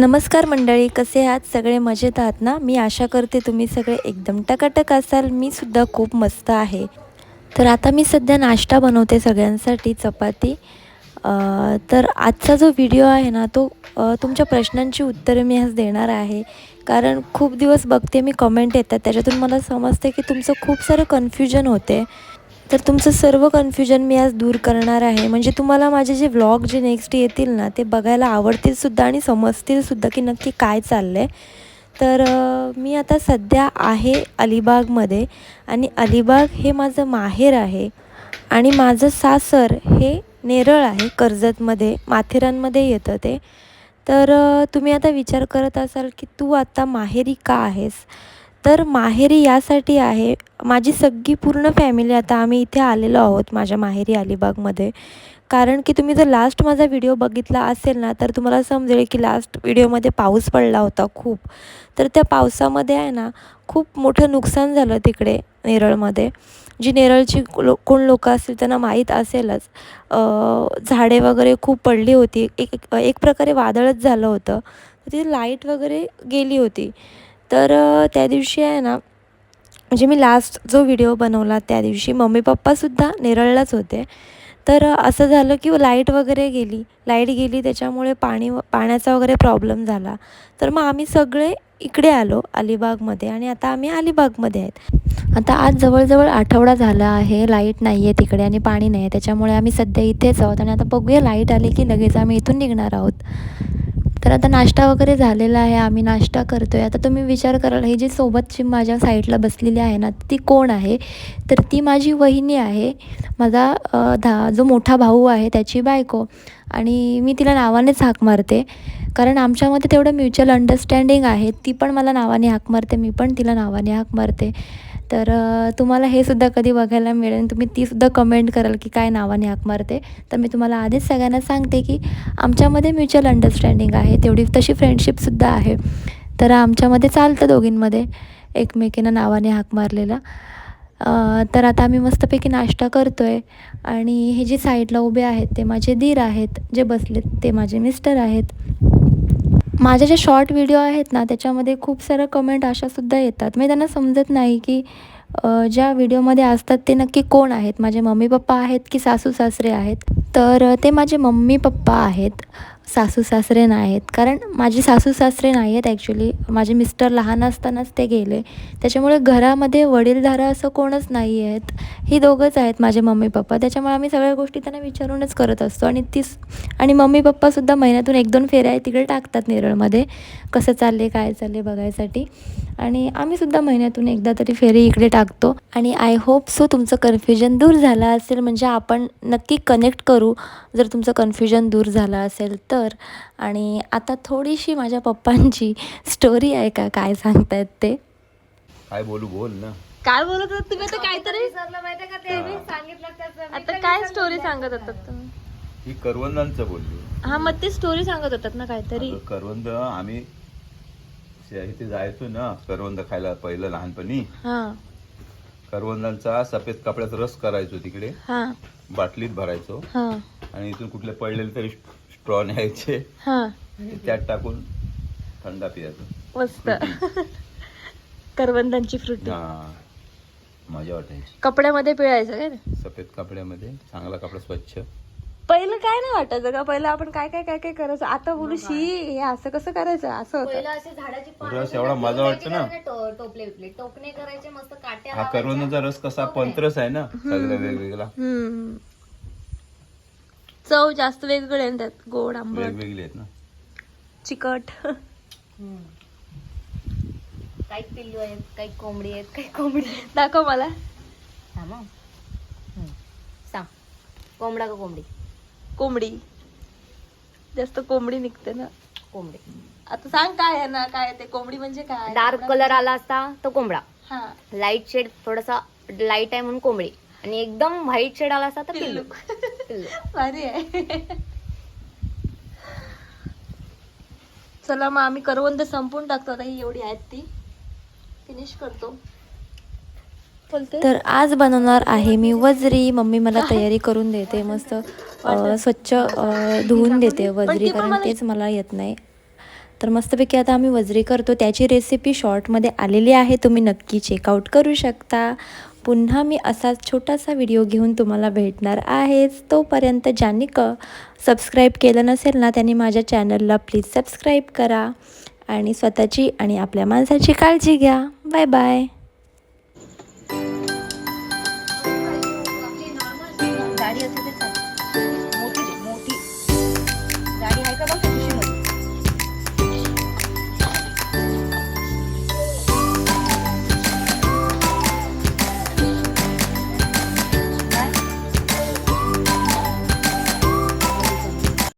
नमस्कार मंडळी कसे आहात? सगळे मजेत आहात ना? मी आशा करते तुम्ही सगळे एकदम टकाटक असाल. मी सुद्धा खूप मस्त आहे. तर आता मी सध्या नाश्ता बनवते सगळ्यांसाठी चपाती. तर आजचा जो व्हिडिओ आहे ना तो तुमच्या प्रश्नांची उत्तरे मी आज देणार आहे. कारण खूप दिवस बघते मी कमेंट येतात. त्याच्यातून मला समजते की तुमचं खूप सारं कन्फ्युजन होते. तर तुमचं सर्व कन्फ्युजन मी आज दूर करणार आहे. म्हणजे तुम्हाला माझे जे व्लॉग जे नेक्स्ट येतील ना ते बघायला आवडतीलसुद्धा आणि समजतीलसुद्धा की नक्की काय चाललं आहे तर मी आता सध्या आहे अलिबागमध्ये आणि अलिबाग हे माझं माहेर आहे आणि माझं सासर हे नेरळ आहे कर्जतमध्ये माथेरानमध्ये येतं ते. तर तुम्ही आता विचार करत असाल की तू आता माहेरी का आहेस? तर माहेरी यासाठी आहे. माझी सगळी पूर्ण फॅमिली आता आम्ही इथे आलेलो आहोत माझ्या माहेरी अलिबागमध्ये. कारण की तुम्ही जर लास्ट माझा व्हिडिओ बघितला असेल ना तर तुम्हाला समजेल की लास्ट व्हिडिओमध्ये पाऊस पडला होता खूप. तर त्या पावसामध्ये आहे ना खूप मोठं नुकसान झालं तिकडे नेरळमध्ये. जी नेरळची लो कोण लोकं असतील त्यांना माहीत असेलच. झाडे वगैरे खूप पडली होती. एक एक एक प्रकारे वादळच झालं होतं. तिथे लाइट वगैरे गेली होती. तर त्या दिवशी आहे ना म्हणजे मी लास्ट जो व्हिडिओ बनवला त्या दिवशी मम्मी पप्पासुद्धा नेरळलाच होते. तर असं झालं की लाइट वगैरे गेली. लाइट गेली त्याच्यामुळे पाणी पाण्याचा वगैरे प्रॉब्लेम झाला. तर मग आम्ही सगळे इकडे आलो अलिबागमध्ये. आणि आता आम्ही अलिबागमध्ये आहेत. आता आज जवळजवळ आठवडा झाला आहे. लाइट नाही आहे तिकडे आणि पाणी नाही आहे त्याच्यामुळे आम्ही सध्या इथेच आहोत. आणि आता बघूया लाइट आली की लगेच आम्ही इथून निघणार आहोत. तर आता नाश्ता वगैरे झालेला आहे आम्ही नाश्ता करतो आहे आता तुम्ही विचार कराल ही जी सोबतची माझ्या साईडला बसलेली आहे ना ती कोण आहे? तर ती माझी वहिनी आहे. माझा धा जो मोठा भाऊ आहे त्याची बायको. आणि मी तिला नावानेच हाक मारते. कारण आमच्यामध्ये तेवढं म्युच्युअल अंडरस्टँडिंग आहे ती पण मला नावाने हाक मारते मी पण तिला नावाने हाक मारते. तर तुम्हाला हे सुद्धा कधी बघायला मिळेल. तुम्ही तीसुद्धा कमेंट कराल की काय नावाने हाक मारते. तर मी तुम्हाला आधीच सगळ्यांना सांगते की आमच्यामध्ये म्युच्युअल अंडरस्टँडिंग आहे. तेवढी तशी फ्रेंडशिपसुद्धा आहे. तर आमच्यामध्ये चालतं दोघींमध्ये एकमेकींना नावाने हाक मारलेला. तर आता आम्ही मस्तपैकी नाश्ता करतो आहे आणि हे जे साईडला उभे आहेत ते माझे दीर आहेत. जे बसलेत ते माझे मिस्टर आहेत. माझे जे शॉर्ट व्हिडिओ आहेत ना त्याच्यामध्ये खूप साऱ्या कमेंट अशासुद्धा येतात. मी त्यांना समजत नाही की ज्या व्हिडिओमध्ये असतात ते नक्की कोण आहेत? माझे मम्मी पप्पा आहेत की सासू सासरे आहेत? तर ते माझे मम्मी पप्पा आहेत. सासू सासरे नाही आहेत कारण माझे सासू सासरे नाही आहेत ॲक्च्युली माझे मिस्टर लहान असतानाच ते गेले. त्याच्यामुळे घरामध्ये वडीलधारा असं कोणच नाही आहेत ही दोघंच आहेत माझे मम्मी पप्पा. त्याच्यामुळे आम्ही सगळ्या गोष्टी त्यांना विचारूनच करत असतो. आणि तीच आणि मम्मी पप्पासुद्धा महिन्यातून एक दोन फेऱ्या तिकडे टाकतात नेरळमध्ये. कसं चालले काय चालले बघायसाठी. आणि आम्हीसुद्धा महिन्यातून एकदा तरी फेरी इकडे टाकतो. आणि आय होप सो तुमचं कन्फ्युजन दूर झालं असेल म्हणजे आपण नक्की कनेक्ट करू. जर तुमचं कन्फ्युजन दूर झालं असेल तर. आणि आता थोडीशी माझ्या पप्पांची स्टोरी आहे का? काय सांगतायत ते? काय बोलू बोल ना. काय बोलत होतात तुम्ही? आता काहीतरी आता काय स्टोरी सांगत होतात तुम्ही? ही करवंदांचं बोललो. हा मग ते स्टोरी सांगत होतात ना काहीतरी. करवंद आम्ही इथे जायचो ना करवंद खायला पहिलं लहानपणी. हा. करवंदांचा सफेद कपड्यात रस करायचो तिकडे. हा. बाटलीत भरायचो. हा. आणि इथून कुठले पडलेले तरी स्ट्रॉ न्यायचे. हा. आणि त्यात टाकून थंडा पियायचो. मस्त. करवंदांची फ्रुटी. हा. मजा वाटायची. कपड्यामध्ये पिळायचं काय? सफेद कपड्यामध्ये चांगला कपडा स्वच्छ. पहिलं काय नाही वाटायचं का पहिलं आपण काय काय काय काय करायचं? आता बोलू शी हे असं कसं करायचं? असं होतं. पहिलं असे झाडाची रस एवढा मजा वाटतो ना? टो- टोपले बिपले. टोकणे करायचे मस्त काट्या हा करवंदाचा रस कसा पंत्रस आहे ना सगळं वेगवेगळा हम्म. चव जास्त वेगवेगळे आहे ना त्यात. गोड आंबट. वेगवेगळे आहेत ना. चिकट. हम्म. काही पिल्लू आहेत काही कोंबडी आहेत काही कोंबडी आहेत. दाखव मला. थांब हं. हम्म. सांग. कोंबडा का कोंबडी? कोंबडी. जास्त कोंबडी निघते ना. कोंबडी. आता सांग काय आहे ना काय ते? कोंबडी म्हणजे काय? डार्क कलर आला असता तो कोंबडा. हा. लाइट शेड थोडासा लाइट आहे म्हणून कोंबडी. आणि एकदम व्हाईट शेड आला असता तर पिल्लू. पिल्लू. भारी आहे. चला मग आम्ही करवंद संपून टाकतो. आता ही एवढी आहेत ती. फिनिश करतो. तर आज बनवणार आहे मी वजरी. मम्मी मला तयारी करून देते मस्त. स्वच्छ धुवून देते वजरी कारण तेच मला येत नाही. तर मस्तपैकी आता आम्ही वजरी करतो. त्याची रेसिपी शॉर्टमध्ये आलेली आहे. तुम्ही नक्की चेकआउट करू शकता. पुन्हा मी असाच छोटासा व्हिडिओ घेऊन तुम्हाला भेटणार आहेच. तोपर्यंत ज्यांनी क सबस्क्राईब केलं नसेल ना त्यांनी माझ्या चॅनलला प्लीज सबस्क्राईब करा. आणि स्वतःची आणि आपल्या माणसाची काळजी घ्या. बाय बाय गाडी असेल तर चालेल.